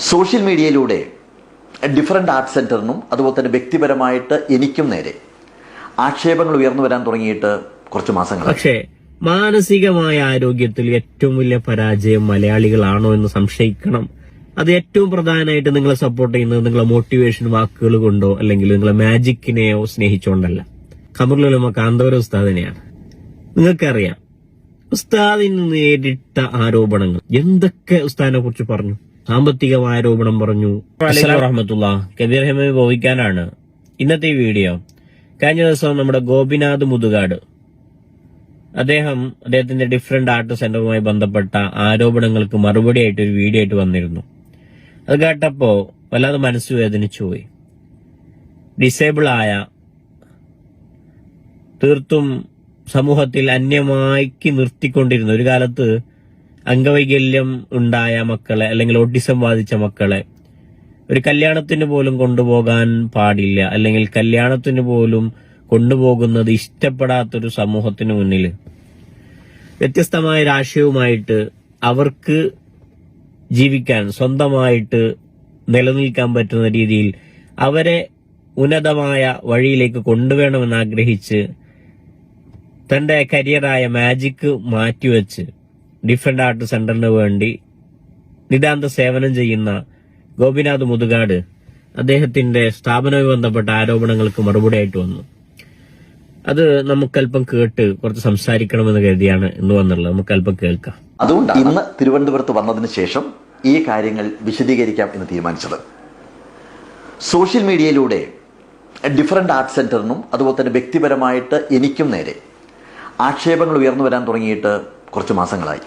Social മീഡിയയിലൂടെ different art സെന്ററിനും അതുപോലെ തന്നെ വ്യക്തിപരമായിട്ട് എനിക്കും നേരെ ആക്ഷേപങ്ങൾ ഉയർന്നു വരാൻ തുടങ്ങിയിട്ട് കുറച്ച് മാസങ്ങൾ പക്ഷേ മാനസികമായ ആരോഗ്യത്തിൽ ഏറ്റവും വലിയ പരാജയം മലയാളികളാണോ എന്ന് സംശയിക്കണം. അത് ഏറ്റവും പ്രധാനമായിട്ട് നിങ്ങളെ സപ്പോർട്ട് ചെയ്യുന്നത് നിങ്ങളെ മോട്ടിവേഷൻ വാക്കുകൾ കൊണ്ടോ അല്ലെങ്കിൽ നിങ്ങളെ മാജിക്കിനെയോ സ്നേഹിച്ചുകൊണ്ടല്ല. കമറിലുള്ള കാന്തവര ഉസ്താദിനെയാണ്. നിങ്ങൾക്കറിയാം ഉസ്താദിന് നേരിട്ട ആരോപണങ്ങൾ. എന്തൊക്കെ ഉസ്താദിനെ കുറിച്ച് പറഞ്ഞു? സാമ്പത്തിക ആരോപണം പറഞ്ഞു. റഹമത്തുള്ള കബീർ ഹെമ ബോവിക്കാനാണ് ഇന്നത്തെ വീഡിയോ. കഴിഞ്ഞ ദിവസം നമ്മുടെ ഗോപിനാഥ് മുതുകാട്. അദ്ദേഹം അദ്ദേഹത്തിന്റെ ഡിഫറെന്റ് ആർട്ട് സെന്ററുമായി ബന്ധപ്പെട്ട ആരോപണങ്ങൾക്ക് മറുപടി ആയിട്ട് ഒരു വീഡിയോ ആയിട്ട് വന്നിരുന്നു. അത് കേട്ടപ്പോ വല്ലാതെ മനസ്സ് വേദനിച്ചു പോയി. ഡിസേബിൾ ആയ തീർത്തും സമൂഹത്തിൽ അന്യമാക്കി നിർത്തിക്കൊണ്ടിരുന്ന ഒരു കാലത്ത് അംഗവൈകല്യം ഉണ്ടായ മക്കളെ അല്ലെങ്കിൽ ഓട്ടിസം ബാധിച്ച മക്കളെ ഒരു കല്യാണത്തിന് പോലും കൊണ്ടുപോകാൻ പാടില്ല. അല്ലെങ്കിൽ കല്യാണത്തിന് പോലും കൊണ്ടുപോകുന്നത് ഇഷ്ടപ്പെടാത്തൊരു സമൂഹത്തിന് മുന്നിൽ വ്യത്യസ്തമായ രാഷ്ട്രീയവുമായിട്ട് അവർക്ക് ജീവിക്കാൻ സ്വന്തമായിട്ട് നിലനിൽക്കാൻ പറ്റുന്ന രീതിയിൽ അവരെ ഉന്നതമായ വഴിയിലേക്ക് കൊണ്ടുവേണമെന്ന് ആഗ്രഹിച്ച് തന്റെ കരിയറായ മാജിക്ക് മാറ്റിവെച്ച് ഡിഫറെന്റ് ആർട്ട് സെന്ററിന് വേണ്ടി നിതാന്ത സേവനം ചെയ്യുന്ന ഗോപിനാഥ് മുതുകാട് അദ്ദേഹത്തിന്റെ സ്ഥാപനവുമായി ബന്ധപ്പെട്ട ആരോപണങ്ങൾക്ക് മറുപടിയായിട്ട് വന്നു. അത് നമുക്കല്പം കേട്ട് കുറച്ച് സംസാരിക്കണമെന്ന് കരുതിയാണ് ഇന്ന് വന്നുള്ളത് നമുക്കല്പം കേൾക്കാം. അതുകൊണ്ട് ഇന്ന് തിരുവനന്തപുരത്ത് വന്നതിന് ശേഷം ഈ കാര്യങ്ങൾ വിശദീകരിക്കാം എന്ന് തീരുമാനിച്ചത്. സോഷ്യൽ മീഡിയയിലൂടെ ഡിഫറെന്റ് ആർട്ട് സെന്ററിനും അതുപോലെ തന്നെ വ്യക്തിപരമായിട്ട് എനിക്കും നേരെ ആക്ഷേപങ്ങൾ ഉയർന്നു വരാൻ തുടങ്ങിയിട്ട് കുറച്ച് മാസങ്ങളായി.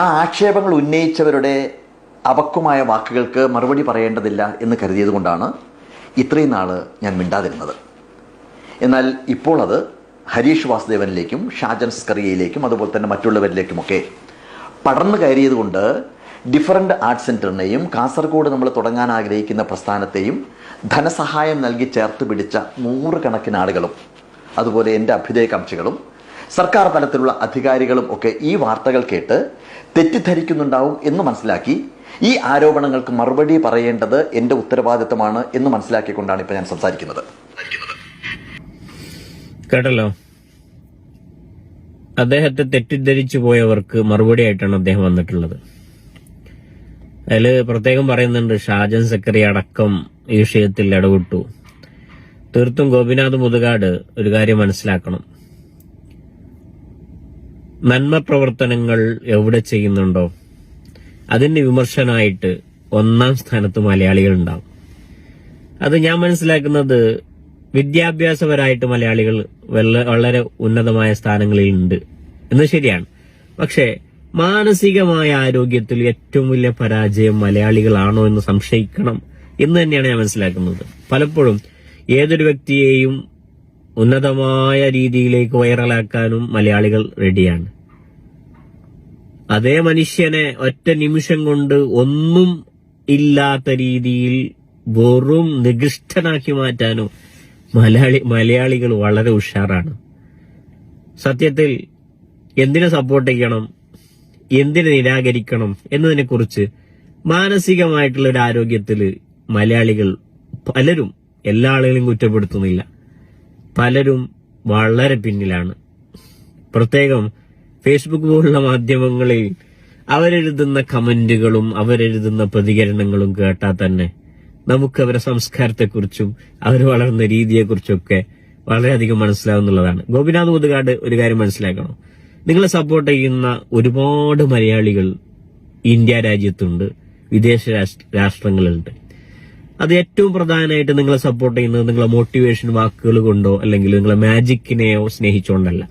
ആ ആക്ഷേപങ്ങൾ ഉന്നയിച്ചവരുടെ അപക്വമായ വാക്കുകൾക്ക് മറുപടി പറയേണ്ടതില്ല എന്ന് കരുതിയതുകൊണ്ടാണ് ഇത്രയും നാൾ ഞാൻ മിണ്ടാതിരുന്നത്. എന്നാൽ ഇപ്പോൾ അത് ഹരീഷ് വാസുദേവനിലേക്കും ഷാജൻ സ്കറിയയിലേക്കും അതുപോലെ തന്നെ മറ്റുള്ളവരിലേക്കുമൊക്കെ പടർന്നു കയറിയതുകൊണ്ട് ഡിഫറന്റ് ആർട്ട് സെന്ററിനെയും കാസർഗോഡ് നമ്മൾ തുടങ്ങാൻ ആഗ്രഹിക്കുന്ന പ്രസ്ഥാനത്തെയും ധനസഹായം നൽകി ചേർത്ത് പിടിച്ച നൂറുകണക്കിന് ആളുകളും അതുപോലെ എന്റെ അഭ്യുദയകാംക്ഷികളും സർക്കാർ തലത്തിലുള്ള അധികാരികളും ഒക്കെ ഈ വാർത്തകൾ കേട്ട് തെറ്റിദ്ധരിക്കുന്നുണ്ടാവും എന്ന് മനസ്സിലാക്കി ഈ ആരോപണങ്ങൾക്ക് മറുപടി പറയേണ്ടത് എന്റെ ഉത്തരവാദിത്തമാണ് എന്ന് മനസ്സിലാക്കിക്കൊണ്ടാണ് ഇപ്പോൾ ഞാൻ സംസാരിക്കുന്നത്. കേട്ടല്ലോ? അദ്ദേഹത്തെ തെറ്റിദ്ധരിച്ചു പോയവർക്ക് മറുപടി ആയിട്ടാണ് അദ്ദേഹം വന്നിട്ടുള്ളത്. അതിൽ പ്രത്യേകം പറയുന്നുണ്ട് ഷാജൻ സക്കറി അടക്കം ഈ വിഷയത്തിൽ ഇടപെട്ടു. തീർത്തും ഗോപിനാഥ് മുതുകാട് ഒരു കാര്യം മനസ്സിലാക്കണം. നന്മ പ്രവർത്തനങ്ങൾ എവിടെ ചെയ്യുന്നുണ്ടോ അതിന്റെ വിമർശനമായിട്ട് ഒന്നാം സ്ഥാനത്ത് മലയാളികൾ ഉണ്ടാവും അത് ഞാൻ മനസ്സിലാക്കുന്നത് വിദ്യാഭ്യാസപരമായിട്ട് മലയാളികൾ വളരെ ഉന്നതമായ സ്ഥാനങ്ങളിൽ ഉണ്ട്. എന്ന് ശരിയാണ്. പക്ഷേ മാനസികമായ ആരോഗ്യത്തിൽ ഏറ്റവും വലിയ പരാജയം മലയാളികളാണോ എന്ന് സംശയിക്കണം എന്ന് തന്നെയാണ് ഞാൻ മനസ്സിലാക്കുന്നത്. പലപ്പോഴും ഏതൊരു വ്യക്തിയെയും ഉന്നതമായ രീതിയിലേക്ക് വൈറലാക്കാനും മലയാളികൾ റെഡിയാണ്. അതേ മനുഷ്യനെ ഒറ്റ നിമിഷം കൊണ്ട് ഒന്നും ഇല്ലാത്ത രീതിയിൽ വെറും നികൃഷ്ടനാക്കി മാറ്റാനും മലയാളി മലയാളികൾ വളരെ ഉഷാറാണ്. സത്യത്തിൽ എന്തിനെ സപ്പോർട്ട് ചെയ്യണം? എന്തിനെ നിരാകരിക്കണം? എന്നതിനെക്കുറിച്ച് മാനസികമായിട്ടുള്ള ഒരു ആരോഗ്യത്തിൽ മലയാളികൾ പലരും എല്ലാ ആളുകളെയും കുറ്റപ്പെടുത്തുന്നില്ല. പലരും വളരെ പിന്നിലാണ്. പ്രത്യേകം ഫേസ്ബുക്ക് പോലുള്ള മാധ്യമങ്ങളിൽ അവരെഴുതുന്ന കമന്റുകളും അവരെഴുതുന്ന പ്രതികരണങ്ങളും കേട്ടാൽ തന്നെ നമുക്ക് അവരുടെ സംസ്കാരത്തെക്കുറിച്ചും അവർ വളർന്ന രീതിയെക്കുറിച്ചൊക്കെ വളരെയധികം മനസ്സിലാവുന്നുള്ളതാണ്. ഗോപിനാഥ് മുതുകാട് ഒരു കാര്യം മനസ്സിലാക്കണം? നിങ്ങളെ സപ്പോർട്ട് ചെയ്യുന്ന ഒരുപാട് മലയാളികൾ ഇന്ത്യ രാജ്യത്തുണ്ട് വിദേശ രാഷ്ട്ര- രാഷ്ട്രങ്ങളിലുണ്ട്. അത് ഏറ്റവും പ്രധാനമായിട്ട് നിങ്ങളെ സപ്പോർട്ട് ചെയ്യുന്നത് നിങ്ങളെ മോട്ടിവേഷൻ വാക്കുകൾ കൊണ്ടോ അല്ലെങ്കിൽ നിങ്ങളെ മാജിക്കിനെയോ സ്നേഹിച്ചുകൊണ്ടല്ല.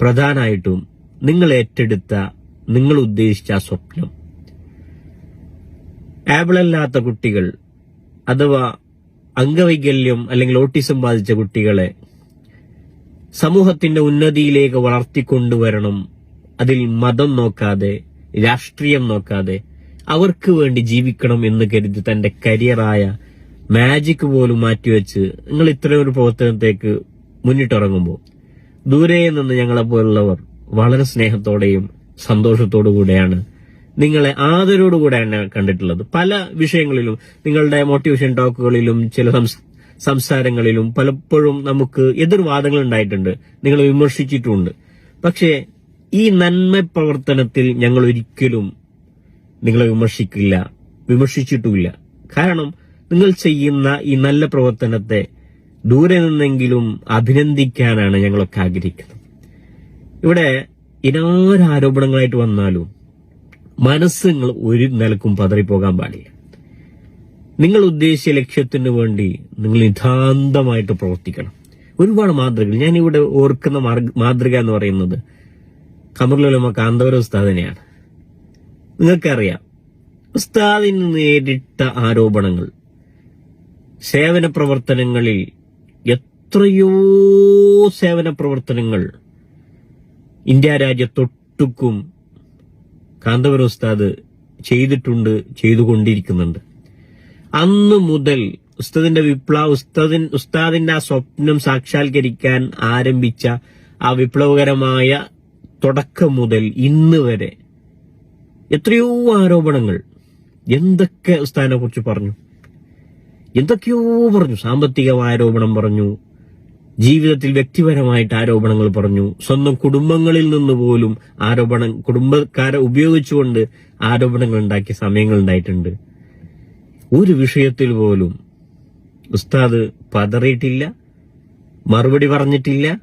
പ്രധാനമായിട്ടും നിങ്ങൾ ഏറ്റെടുത്ത നിങ്ങൾ ഉദ്ദേശിച്ച ആ സ്വപ്നം. ആബിളല്ലാത്ത കുട്ടികൾ അഥവാ അംഗവൈകല്യം അല്ലെങ്കിൽ ഓട്ടിസം ബാധിച്ച കുട്ടികളെ സമൂഹത്തിന്റെ ഉന്നതിയിലേക്ക് വളർത്തിക്കൊണ്ടുവരണം. അതിൽ മതം നോക്കാതെ രാഷ്ട്രീയം നോക്കാതെ അവർക്ക് വേണ്ടി ജീവിക്കണം എന്ന് കരുതി തന്റെ കരിയറായ മാജിക് പോലും മാറ്റിവെച്ച് നിങ്ങൾ ഇത്രയും ഒരു പ്രവർത്തനത്തേക്ക് മുന്നിട്ടിറങ്ങുമ്പോൾ ദൂരെ നിന്ന് ഞങ്ങളെ പോലുള്ളവർ വളരെ സ്നേഹത്തോടെയും സന്തോഷത്തോടു കൂടെയാണ് നിങ്ങളെ ആദരവോടുകൂടെയാണ് കണ്ടിട്ടുള്ളത്. പല വിഷയങ്ങളിലും നിങ്ങളുടെ മോട്ടിവേഷൻ ടോക്കുകളിലും ചില സംസാരങ്ങളിലും പലപ്പോഴും നമുക്ക് എതിർവാദങ്ങൾ ഉണ്ടായിട്ടുണ്ട്. നിങ്ങൾ വിമർശിച്ചിട്ടുമുണ്ട് പക്ഷേ ഈ നന്മ പ്രവർത്തനത്തിൽ ഞങ്ങൾ ഒരിക്കലും നിങ്ങളെ വിമർശിക്കില്ല വിമർശിച്ചിട്ടുമില്ല. കാരണം നിങ്ങൾ ചെയ്യുന്ന ഈ നല്ല പ്രവർത്തനത്തെ ദൂരെ നിന്നെങ്കിലും അഭിനന്ദിക്കാനാണ് ഞങ്ങളൊക്കെ ആഗ്രഹിക്കുന്നത്. ഇവിടെ ഇനാരോപണങ്ങളായിട്ട് വന്നാലും മനസ്സ് നിങ്ങൾ ഒരു നിലക്കും പതറിപ്പോകാൻ പാടില്ല. നിങ്ങൾ ഉദ്ദേശിച്ച ലക്ഷ്യത്തിന് വേണ്ടി നിങ്ങൾ നിതാന്തമായിട്ട് പ്രവർത്തിക്കണം. ഒരുപാട് മാതൃകകൾ. ഞാൻ ഇവിടെ ഓർക്കുന്ന മാതൃക എന്ന് പറയുന്നത് ഖമറുലമ കാന്തവര ഉസ്താദിനെയാണ്. നിങ്ങൾക്കറിയാം. ഉസ്താദിന് നേരിട്ട ആരോപണങ്ങൾ സേവന പ്രവർത്തനങ്ങളിൽ എത്രയോ സേവന പ്രവർത്തനങ്ങൾ ഇന്ത്യ രാജ്യത്തൊട്ടുക്കും കാന്തപുര ഉസ്താദ് ചെയ്തിട്ടുണ്ട് ചെയ്തുകൊണ്ടിരിക്കുന്നുണ്ട്. അന്ന് മുതൽ ഉസ്താദിന്റെ വിപ്ലവ ഉസ്താദിൻ ഉസ്താദിന്റെ ആ സ്വപ്നം സാക്ഷാത്കരിക്കാൻ ആരംഭിച്ച ആ വിപ്ലവകരമായ തുടക്കം മുതൽ ഇന്ന് വരെ എത്രയോ ആരോപണങ്ങൾ. എന്തൊക്കെ ഉസ്താനെ കുറിച്ച് പറഞ്ഞു? എന്തൊക്കെയോ പറഞ്ഞു. സാമ്പത്തിക ആരോപണം പറഞ്ഞു. ജീവിതത്തിൽ വ്യക്തിപരമായിട്ട് ആരോപണങ്ങൾ പറഞ്ഞു. സ്വന്തം കുടുംബങ്ങളിൽ നിന്ന് പോലും ആരോപണം കുടുംബക്കാരെ ഉപയോഗിച്ചുകൊണ്ട് ആരോപണങ്ങൾ ഉണ്ടാക്കിയ സമയങ്ങൾ ഉണ്ടായിട്ടുണ്ട്. ഒരു വിഷയത്തിൽ പോലും ഉസ്താദ് പതറിയിട്ടില്ല മറുപടി പറഞ്ഞിട്ടില്ല.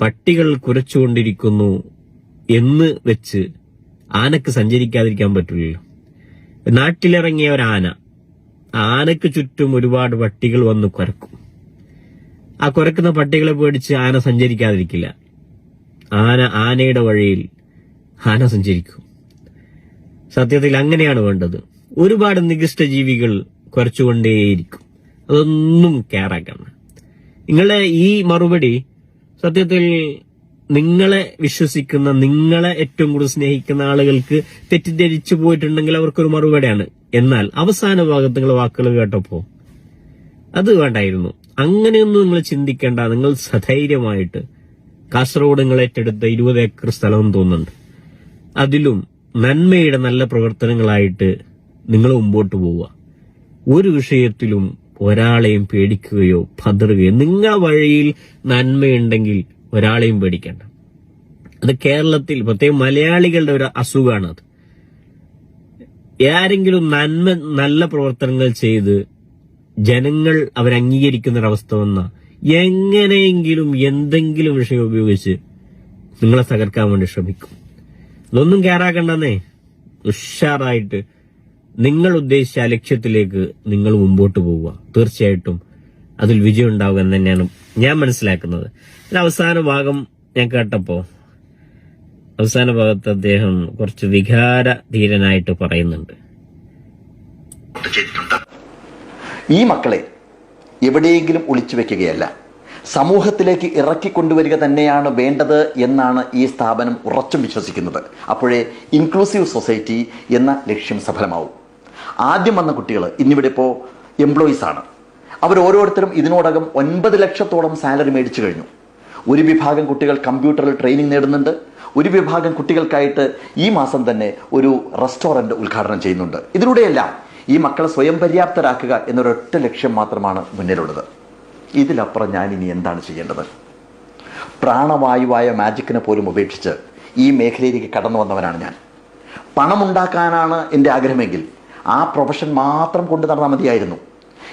പട്ടികൾ കുരച്ചുകൊണ്ടിരിക്കുന്നു എന്ന് വെച്ച് ആനക്ക് സഞ്ചരിക്കാതിരിക്കാൻ പറ്റില്ലല്ലോ. നാട്ടിലിറങ്ങിയ ഒരു ആന ആനക്ക് ചുറ്റും ഒരുപാട് പട്ടികൾ വന്ന് കുരക്കും. ആ കുരക്കുന്ന പട്ടികളെ പേടിച്ച് ആന സഞ്ചരിക്കാതിരിക്കില്ല. ആന ആനയുടെ വഴിയിൽ ആന സഞ്ചരിക്കും. സത്യത്തിൽ അങ്ങനെയാണ് വേണ്ടത്. ഒരുപാട് നികൃഷ്ട ജീവികൾ കുറച്ചുകൊണ്ടേയിരിക്കും അതൊന്നും കെയറാക്കണം നിങ്ങളുടെ ഈ മറുപടി സത്യത്തിൽ നിങ്ങളെ വിശ്വസിക്കുന്ന നിങ്ങളെ ഏറ്റവും കൂടുതൽ സ്നേഹിക്കുന്ന ആളുകൾക്ക് തെറ്റിദ്ധരിച്ചു പോയിട്ടുണ്ടെങ്കിൽ അവർക്കൊരു മറുപടിയാണ്. എന്നാൽ അവസാന ഭാഗത്ത് നിങ്ങൾ വാക്കുകൾ കേട്ടപ്പോ അത് വേണ്ടായിരുന്നു. അങ്ങനെയൊന്നും നിങ്ങൾ ചിന്തിക്കേണ്ട. നിങ്ങൾ സധൈര്യമായിട്ട് കാസർഗോഡ് നിങ്ങൾ ഏറ്റെടുത്ത ഇരുപത് ഏക്കർ സ്ഥലം തോന്നുന്നുണ്ട്. അതിലും നന്മയുടെ നല്ല പ്രവർത്തനങ്ങളായിട്ട് നിങ്ങൾ മുമ്പോട്ട് പോവുക. ഒരു വിഷയത്തിലും ഒരാളെയും പേടിക്കുകയോ പതറുകയോ നിങ്ങളെ വഴിയിൽ നന്മയുണ്ടെങ്കിൽ ഒരാളെയും പേടിക്കേണ്ട. അത് കേരളത്തിൽ പ്രത്യേകം മലയാളികളുടെ ഒരു അസുഖമാണ് അത്. ആരെങ്കിലും നന്മ നല്ല പ്രവർത്തനങ്ങൾ ചെയ്ത് ജനങ്ങൾ അവരംഗീകരിക്കുന്ന ഒരവസ്ഥ വന്ന എങ്ങനെയെങ്കിലും എന്തെങ്കിലും വിഷയം ഉപയോഗിച്ച് നിങ്ങളെ തകർക്കാൻ വേണ്ടി ശ്രമിക്കും. ഇതൊന്നും കയറാക്കണ്ടെന്നേ ഉഷാറായിട്ട് നിങ്ങൾ ഉദ്ദേശിച്ച ലക്ഷ്യത്തിലേക്ക് നിങ്ങൾ മുമ്പോട്ട് പോവുക. തീർച്ചയായിട്ടും അതിൽ വിജയം ഉണ്ടാവുക എന്ന് തന്നെയാണ് ഞാൻ മനസ്സിലാക്കുന്നത്. അവസാന ഭാഗം ഞാൻ കേട്ടപ്പോ അവസാന ഭാഗത്ത് അദ്ദേഹം കുറച്ച് വികാരധീരനായിട്ട് പറയുന്നുണ്ട്. ഈ മക്കളെ എവിടെയെങ്കിലും ഒളിച്ചു വെക്കുകയല്ല. സമൂഹത്തിലേക്ക് ഇറക്കി കൊണ്ടുവരിക തന്നെയാണ് വേണ്ടത് എന്നാണ് ഈ സ്ഥാപനം ഉറച്ചും വിശ്വസിക്കുന്നത്. അപ്പോഴേ ഇൻക്ലൂസീവ് സൊസൈറ്റി എന്ന ലക്ഷ്യം സഫലമാവും. ആദ്യം വന്ന കുട്ടികൾ ഇന്നിവിടെ ഇപ്പോൾ ആണ്. അവർ ഓരോരുത്തരും ഇതിനോടകം ഒൻപത് ലക്ഷത്തോളം സാലറി മേടിച്ചു കഴിഞ്ഞു. ഒരു വിഭാഗം കുട്ടികൾ കമ്പ്യൂട്ടറിൽ ട്രെയിനിങ് നേടുന്നുണ്ട്. ഒരു വിഭാഗം കുട്ടികൾക്കായിട്ട് ഈ മാസം തന്നെ ഒരു റെസ്റ്റോറന്റ് ഉദ്ഘാടനം ചെയ്യുന്നുണ്ട്. ഇതിലൂടെയെല്ലാം ഈ മക്കളെ സ്വയം പര്യാപ്തരാക്കുക എന്നൊരൊറ്റ ലക്ഷ്യം മാത്രമാണ് മുന്നിലുള്ളത്. ഇതിലപ്പുറം ഞാൻ ഇനി എന്താണ് ചെയ്യേണ്ടത്? പ്രാണവായുവായ മാജിക്കിനെ പോലും ഉപേക്ഷിച്ച് ഈ മേഖലയിലേക്ക് കടന്നു വന്നവനാണ് ഞാൻ. പണമുണ്ടാക്കാനാണ് എന്റെ ആഗ്രഹമെങ്കിൽ ആ പ്രൊഫഷൻ മാത്രം കൊണ്ടു നടന്നാൽ മതിയായിരുന്നു.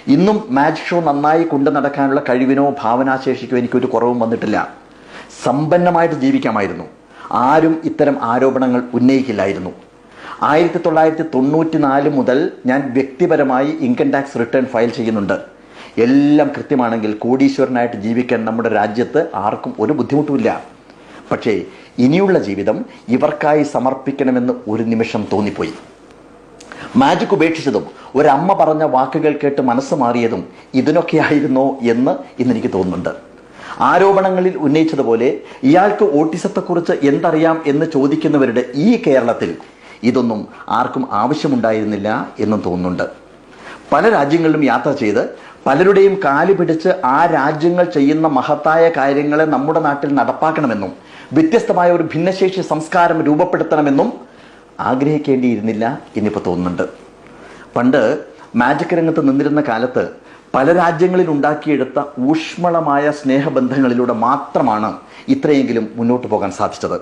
ഇന്നും മാജിക് ഷോ നന്നായി കൊണ്ടു നടക്കാനുള്ള കഴിവിനോ ഭാവനാശേഷിക്കോ എനിക്കൊരു കുറവും വന്നിട്ടില്ല. സമ്പന്നമായിട്ട് ജീവിക്കാമായിരുന്നു. ആരും ഇത്തരം ആരോപണങ്ങൾ ഉന്നയിക്കില്ലായിരുന്നു. ആയിരത്തി തൊള്ളായിരത്തി തൊണ്ണൂറ്റി നാല് മുതൽ ഞാൻ വ്യക്തിപരമായി ഇൻകം ടാക്സ് റിട്ടേൺ ഫയൽ ചെയ്യുന്നുണ്ട്. എല്ലാം കൃത്യമാണെങ്കിൽ കോടീശ്വരനായിട്ട് ജീവിക്കാൻ നമ്മുടെ രാജ്യത്ത് ആർക്കും ഒരു ബുദ്ധിമുട്ടുമില്ല. പക്ഷേ ഇനിയുള്ള ജീവിതം ഇവർക്കായി സമർപ്പിക്കണമെന്ന് ഒരു നിമിഷം തോന്നിപ്പോയി. മാജിക് ഉപേക്ഷിച്ചതും ഒരമ്മ പറഞ്ഞ വാക്കുകൾ കേട്ട് മനസ്സ് മാറിയതും ഇതിനൊക്കെയായിരുന്നോ എന്ന് ഇന്നെനിക്ക് തോന്നുന്നുണ്ട്. ആരോപണങ്ങളിൽ ഉന്നയിച്ചതുപോലെ ഇയാൾക്ക് ഓട്ടിസത്തെക്കുറിച്ച് എന്തറിയാം എന്ന് ചോദിക്കുന്നവരുടെ ഈ കേരളത്തിൽ ഇതൊന്നും ആർക്കും ആവശ്യമുണ്ടായിരുന്നില്ല എന്നും തോന്നുന്നുണ്ട്. പല രാജ്യങ്ങളിലും യാത്ര ചെയ്ത് പലരുടെയും കാൽ പിടിച്ച് ആ രാജ്യങ്ങൾ ചെയ്യുന്ന മഹത്തായ കാര്യങ്ങളെ നമ്മുടെ നാട്ടിൽ നടപ്പാക്കണമെന്നും വ്യത്യസ്തമായ ഒരു ഭിന്നശേഷി സംസ്കാരം രൂപപ്പെടുത്തണമെന്നും ആഗ്രഹിക്കേണ്ടിയിരുന്നില്ല എന്നിപ്പോൾ തോന്നുന്നുണ്ട്. പണ്ട് മാജിക് രംഗത്ത് നിന്നിരുന്ന കാലത്ത് പല രാജ്യങ്ങളിൽ ഉണ്ടാക്കിയെടുത്ത ഊഷ്മളമായ സ്നേഹബന്ധങ്ങളിലൂടെ മാത്രമാണ് ഇത്രയെങ്കിലും മുന്നോട്ട് പോകാൻ സാധിച്ചത്.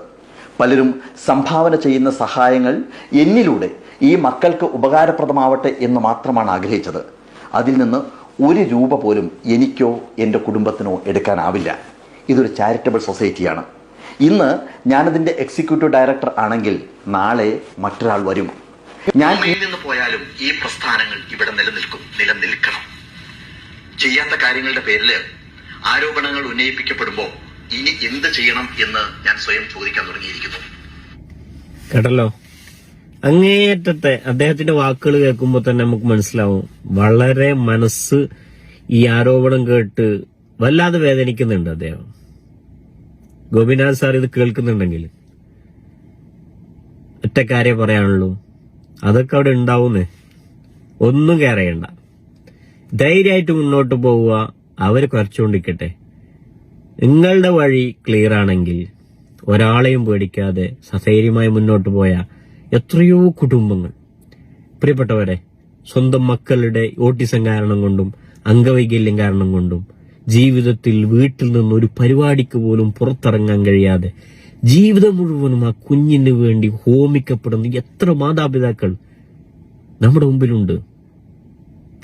പലരും സംഭാവന ചെയ്യുന്ന സഹായങ്ങൾ എന്നിലൂടെ ഈ മക്കൾക്ക് ഉപകാരപ്രദമാവട്ടെ എന്ന് മാത്രമാണ് ആഗ്രഹിച്ചത്. അതിൽ നിന്ന് ഒരു രൂപ പോലും എനിക്കോ എന്റെ കുടുംബത്തിനോ എടുക്കാനാവില്ല. ഇതൊരു ചാരിറ്റബിൾ സൊസൈറ്റിയാണ് ഇന്ന് ഞാനതിന്റെ എക്സിക്യൂട്ടീവ് ഡയറക്ടർ ആണെങ്കിൽ നാളെ മറ്റൊരാൾ വരും. ഞാൻ നിന്ന് പോയാലും ഈ പ്രസ്ഥാനങ്ങൾ ഇവിടെ നിലനിൽക്കും. നിലനിൽക്കണം. ചെയ്യാത്ത കാര്യങ്ങളുടെ പേരിൽ ആരോപണങ്ങൾ ഉന്നയിപ്പിക്കപ്പെടുമ്പോൾ ഇനി എന്ത് ചെയ്യണം എന്ന് ഞാൻ സ്വയം ചോദിക്കാൻ തുടങ്ങിയിരിക്കുന്നു. കേട്ടല്ലോ? അങ്ങേയറ്റത്തെ അദ്ദേഹത്തിന്റെ വാക്കുകൾ കേൾക്കുമ്പോൾ തന്നെ നമുക്ക് മനസ്സിലാവും. വളരെ മനസ്സ് ഈ ആരോപണം കേട്ട് വല്ലാതെ വേദനിക്കുന്നുണ്ട് അദ്ദേഹം. ഗോപിനാഥ് സാർ ഇത് കേൾക്കുന്നുണ്ടെങ്കിൽ ഒറ്റ കാര്യം പറയാനുള്ളൂ. അതൊക്കെ അവിടെ ഉണ്ടാവുന്നേ. ഒന്നും കയറേണ്ട ധൈര്യമായിട്ട് മുന്നോട്ട് പോവുക അവർ കുറച്ചുകൊണ്ടിരിക്കട്ടെ. നിങ്ങളുടെ വഴി ക്ലിയർ ആണെങ്കിൽ ഒരാളെയും പേടിക്കാതെ സധൈര്യമായി മുന്നോട്ട് പോയ എത്രയോ കുടുംബങ്ങൾ. പ്രിയപ്പെട്ടവരെ സ്വന്തം മക്കളുടെ ഓട്ടിസം കാരണം കൊണ്ടും അംഗവൈകല്യം കാരണം കൊണ്ടും ജീവിതത്തിൽ വീട്ടിൽ നിന്ന് ഒരു പരിപാടിക്ക് പോലും പുറത്തിറങ്ങാൻ കഴിയാതെ ജീവിതം മുഴുവനും ആ കുഞ്ഞിന് വേണ്ടി ഹോമിക്കപ്പെടുന്ന എത്ര മാതാപിതാക്കൾ നമ്മുടെ മുമ്പിലുണ്ട്.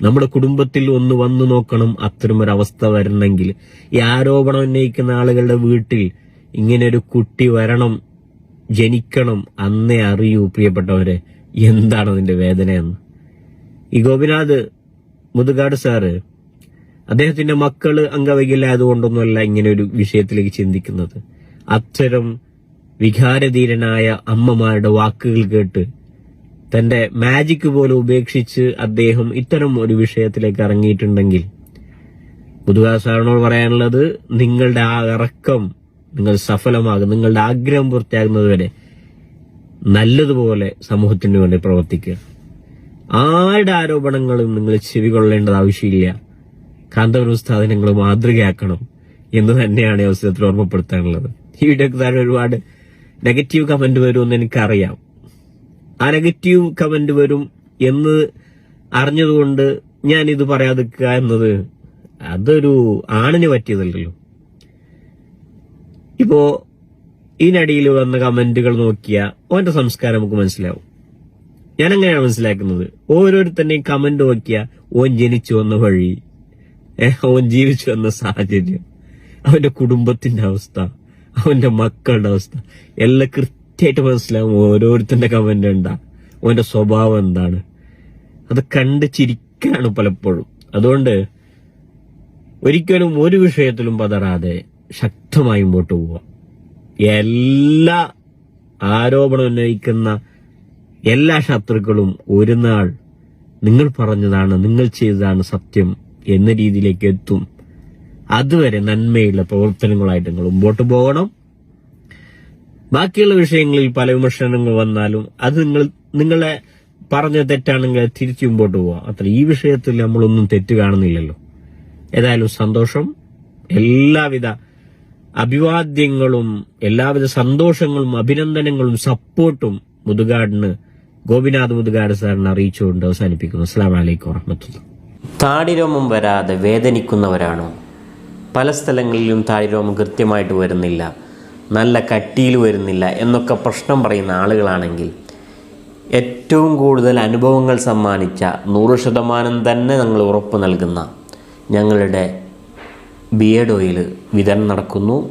നമ്മുടെ കുടുംബത്തിൽ ഒന്ന് വന്നു നോക്കണം അത്തരമൊരവസ്ഥ വരണമെങ്കിൽ ഈ ആരോപണം ഉന്നയിക്കുന്ന ആളുകളുടെ വീട്ടിൽ ഇങ്ങനെ ഒരു കുട്ടി വരണം ജനിക്കണം അന്നേ അറിയൂ പ്രിയപ്പെട്ടവരെ എന്താണ് അതിന്റെ വേദനയെന്ന്? ഈ ഗോപിനാഥ് മുതുകാട് സാറ് അദ്ദേഹത്തിന്റെ മക്കൾ അംഗവൈകല്യമായതുകൊണ്ടൊന്നുമല്ല ഇങ്ങനെ ഒരു വിഷയത്തിലേക്ക് ചിന്തിക്കുന്നത്. അത്തരം വികാരധീരനായ അമ്മമാരുടെ വാക്കുകൾ കേട്ട് തന്റെ മാജിക് പോലും ഉപേക്ഷിച്ച് അദ്ദേഹം ഇത്തരം ഒരു വിഷയത്തിലേക്ക് ഇറങ്ങിയിട്ടുണ്ടെങ്കിൽ മുതുകാ പറയാനുള്ളത് നിങ്ങളുടെ ആ ഇറക്കം നിങ്ങൾ സഫലമാകും നിങ്ങളുടെ ആഗ്രഹം പൂർത്തിയാകുന്നത് വരെ നല്ലതുപോലെ സമൂഹത്തിന് വേണ്ടി പ്രവർത്തിക്കുക. ആരുടെ ആരോപണങ്ങളും നിങ്ങൾ ചെവി കൊള്ളേണ്ടത് ആവശ്യമില്ല. കാന്തപുരം ഉസ്താദ് നിങ്ങൾ മാതൃകയാക്കണം എന്ന് തന്നെയാണ് അവസരത്തിൽ ഓർമ്മപ്പെടുത്താനുള്ളത്. ഈ വീഡിയോക്ക് താഴെ ഒരുപാട് നെഗറ്റീവ് കമന്റ് വരുമെന്ന് എനിക്കറിയാം. ആ നെഗറ്റീവ് കമന്റ് വരും എന്ന് അറിഞ്ഞതുകൊണ്ട് ഞാൻ ഇത് പറയാതിരിക്കുക എന്നത് അതൊരു ആണിന് പറ്റിയതല്ലല്ലോ. ഇപ്പോ ഇതിനടിയിൽ വന്ന കമന്റുകൾ നോക്കിയാൽ ഓന്റെ സംസ്കാരം നമുക്ക് മനസ്സിലാവും. ഞാൻ എങ്ങനെയാണ് മനസ്സിലാക്കുന്നത്. ഓരോരുത്തരുടെയും കമന്റ് നോക്കിയാൽ ഓൻ ജനിച്ചു വന്ന വഴി ഓൻ ജീവിച്ചു വന്ന സാഹചര്യം അവന്റെ കുടുംബത്തിന്റെ അവസ്ഥ അവന്റെ മക്കളുടെ അവസ്ഥ എല്ലാം കൃത്യമായിട്ട് മനസ്സിലാവും ഓരോരുത്തരുടെ കമന്റ് എന്താ അവന്റെ സ്വഭാവം എന്താണ്. അത് കണ്ട് ചിരിക്കാണ് പലപ്പോഴും. അതുകൊണ്ട് ഒരിക്കലും ഒരു വിഷയത്തിലും പതറാതെ ശക്തമായി മുമ്പോട്ട് പോവുക. എല്ലാ ആരോപണം ഉന്നയിക്കുന്ന എല്ലാ ശത്രുക്കളും ഒരു നാൾ നിങ്ങൾ പറഞ്ഞതാണ് നിങ്ങൾ ചെയ്തതാണ് സത്യം എന്ന രീതിയിലേക്ക് എത്തും. അതുവരെ നന്മയുള്ള പ്രവർത്തനങ്ങളായിട്ട് നിങ്ങൾ മുമ്പോട്ട് പോകണം. ബാക്കിയുള്ള വിഷയങ്ങളിൽ പല വിമർശനങ്ങൾ വന്നാലും അത് നിങ്ങൾ നിങ്ങളെ പറഞ്ഞ തെറ്റാണെങ്കിൽ തിരിച്ചു മുമ്പോട്ട് പോവാം. അത്ര ഈ വിഷയത്തിൽ നമ്മളൊന്നും തെറ്റ് കാണുന്നില്ലല്ലോ. ഏതായാലും സന്തോഷം. എല്ലാവിധ അഭിവാദ്യങ്ങളും എല്ലാവിധ സന്തോഷങ്ങളും അഭിനന്ദനങ്ങളും സപ്പോർട്ടും മുതുകാടിന് ഗോപിനാഥ് മുതുകാട് സാറിനെ അറിയിച്ചുകൊണ്ട് അവസാനിപ്പിക്കുന്നു. അസ്സാം വലൈക്കും വാഹമത്തുള്ള താടിരോമം വരാതെ വേദനിക്കുന്നവരാണോ? പല സ്ഥലങ്ങളിലും താടിരോമം കൃത്യമായിട്ട് വരുന്നില്ല. നല്ല കട്ടിയിൽ വരുന്നില്ല എന്നൊക്കെ പ്രശ്നം പറയുന്ന ആളുകളാണെങ്കിൽ ഏറ്റവും കൂടുതൽ അനുഭവങ്ങൾ സമ്മാനിച്ച നൂറ് ശതമാനം തന്നെ ഞങ്ങൾ ഉറപ്പ് നൽകുന്ന ഞങ്ങളുടെ ബിയഡ് ഓയിൽ വിതരണം നടക്കുന്നു.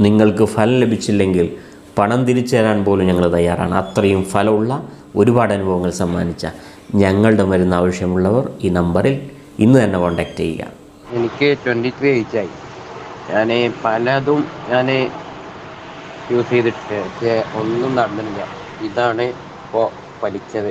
നിങ്ങൾക്ക് ഫലം ലഭിച്ചില്ലെങ്കിൽ പണം തിരിച്ചു തരാൻ പോലും ഞങ്ങൾ തയ്യാറാണ്. അത്രയും ഫലമുള്ള ഒരുപാട് അനുഭവങ്ങൾ സമ്മാനിച്ച ഞങ്ങളുടെ മരുന്ന് ആവശ്യമുള്ളവർ ഈ നമ്പറിൽ ഇന്ന് തന്നെ കോൺടാക്റ്റ് ചെയ്യുക. എനിക്ക് ട്വന്റി ത്രീ ഏജായി ഞാൻ പലതും ഞാൻ യൂസ് ചെയ്തിട്ട് പക്ഷേ ഒന്നും നടന്നില്ല. ഇതാണ് ഇപ്പോൾ വലിച്ചത്